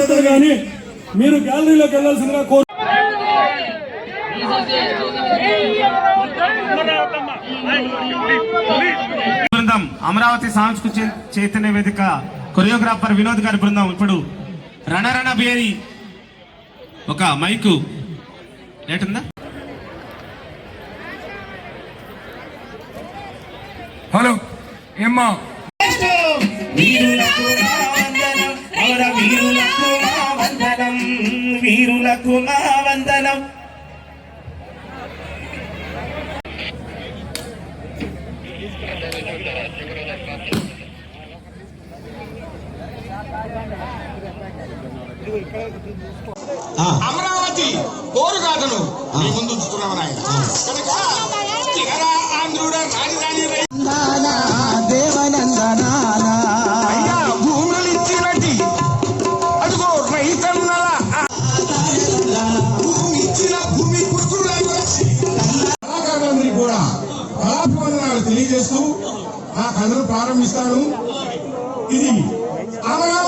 కార్యకర్తలు కానీ మీరు గ్యాలరీలోకి వెళ్ళాల్సిందిగా కోరు బృందం అమరావతి సాంస్కృతిక చైతన్య వేదిక కొరియోగ్రాఫర్ వినోద్ గారి బృందం. ఇప్పుడు రణరణ బియరి ఒక మైకు. ఏటుందా హలో ఏమ్మా? వీరులకు మా వందనం అమరావతి కోరుగాథను మీ ముందు ఉంచుతున్నాం ఆయన కనుక ఆంధ్రుడ ఆ కథను ప్రారంభిస్తాను. ఇది అమరావతి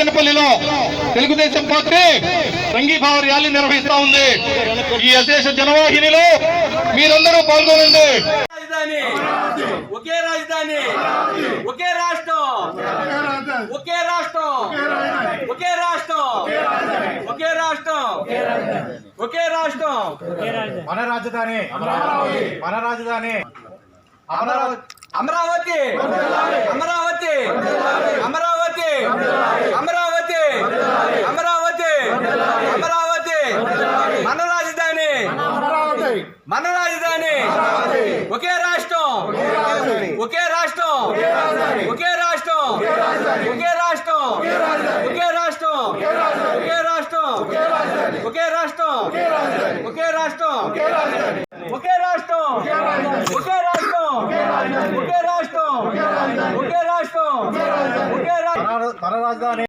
సత్తెనపల్లిలో తెలుగుదేశం పార్టీ సంఘీభావ ర్యాలీ నిర్వహిస్తా ఉంది. ఈ అశేష జనవాహినిలో మీరందరూ పాల్గొనండి. రాజధాని ఒకే రాజధాని ఒకే రాష్ట్రం ఒకే రాష్ట్రం ఒకే రాష్ట్రం ఒకే రాష్ట్రం ఒకే రాష్ట్రం. మన రాజధాని మన రాజధాని. అమరావతి అమరావతి అమరావతి అమరావతి అమరావతి అమరావతి అమరావతి మన రాజధాని మన రాజధాని ఒకే రాష్ట్రం ఒకే రాష్ట్రం ఒకే రాష్ట్రం ఒకే రాష్ట్రం ఒకే రాష్ట్రం ఒకే రాష్ట్రం ఒకే రాష్ట్రం ఒకే రాష్ట్రం మన అనే